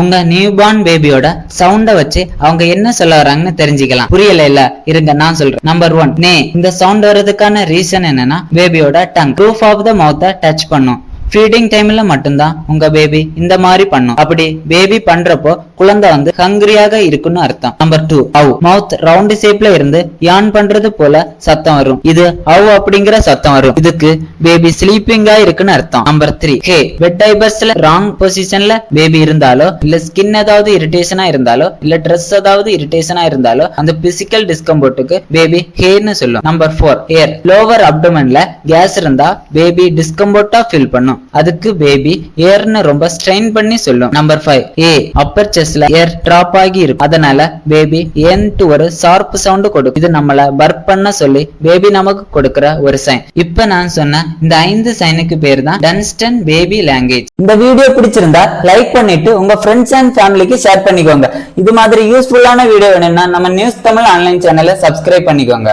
உங்க நியூபார்ன் பேபியோட சவுண்ட வச்சு அவங்க என்ன சொல்ல வராங்கன்னு தெரிஞ்சுக்கலாம். புரியல இல்ல? இருங்க நான் சொல்றேன். நம்பர் ஒன் நே இந்த சவுண்ட் வர்றதுக்கான ரீசன் என்னன்னா பேபியோட டங் ப்ரூஃப் ஆஃப் த மவுத்த டச் பண்ணும். ஃபீடிங் டைம்ல மட்டும்தான். உங்க பேபி இந்த மாதிரி பண்ணும். அப்படி பேபி பண்றப்போ குழந்தை வந்து ஹங்கிரியாக இருக்குன்னு அர்த்தம். நம்பர் டூ அவ் மவுத் ரவுண்ட் ஷேப்ல இருந்து யான் பண்றது போல சத்தம் வரும். இது அவ் அப்படிங்கிற சத்தம் வரும். இதுக்கு பேபி ஸ்லீப்பிங்கா இருக்குன்னு அர்த்தம். நம்பர் த்ரீ ஹே பெட் டைபர்ஸ்ல ராங் பொசிஷன்ல பேபி இருந்தாலோ இல்ல ஸ்கின் ஏதாவது இரிட்டேஷனா இருந்தாலோ இல்ல ட்ரெஸ் ஏதாவது இரிட்டேஷனா இருந்தாலோ அந்த பிசிக்கல் டிஸ்கம்போர்ட்டுக்கு பேபி ஹேர்னு சொல்லும். நம்பர் ஃபோர் ஏர் லோவர் அப்டமன்ல கேஸ் இருந்தா பேபி டிஸ்கம்போர்ட்டா ஃபீல் பண்ணும். அதுக்கு பேபி ஏர்னு ரொம்ப ஸ்ட்ரெயின் பண்ணி சொல்லும். நம்பர் ஃபைவ் ஏ அப்பர் செஸ்ட்ல ஏர் டிராப் ஆகி இருக்கும். அதனால பேபி ஏன்ட்டு ஒரு ஷார்ப் சவுண்ட் கொடுக்கும். இது நம்மள பர்ப் பண்ண சொல்லி பேபி நமக்கு கொடுக்கிற ஒரு சைன் இப்ப நான் சொன்ன இந்த ஐந்து சைனுக்கு பேர் தான் டன்ஸ்டன் பேபி லாங்குவேஜ் இந்த வீடியோ பிடிச்சிருந்தா லைக் பண்ணிட்டு உங்க ஃப்ரெண்ட்ஸ் அண்ட் ஃபேமிலிக்கு ஷேர் பண்ணிக்கோங்க. இது மாதிரி யூஸ்ஃபுல்லான வீடியோ வேணும்னா நம்ம நியூஸ் தமிழ் ஆன்லைன் சேனலை சப்ஸ்கிரைப் பண்ணிக்கோங்க.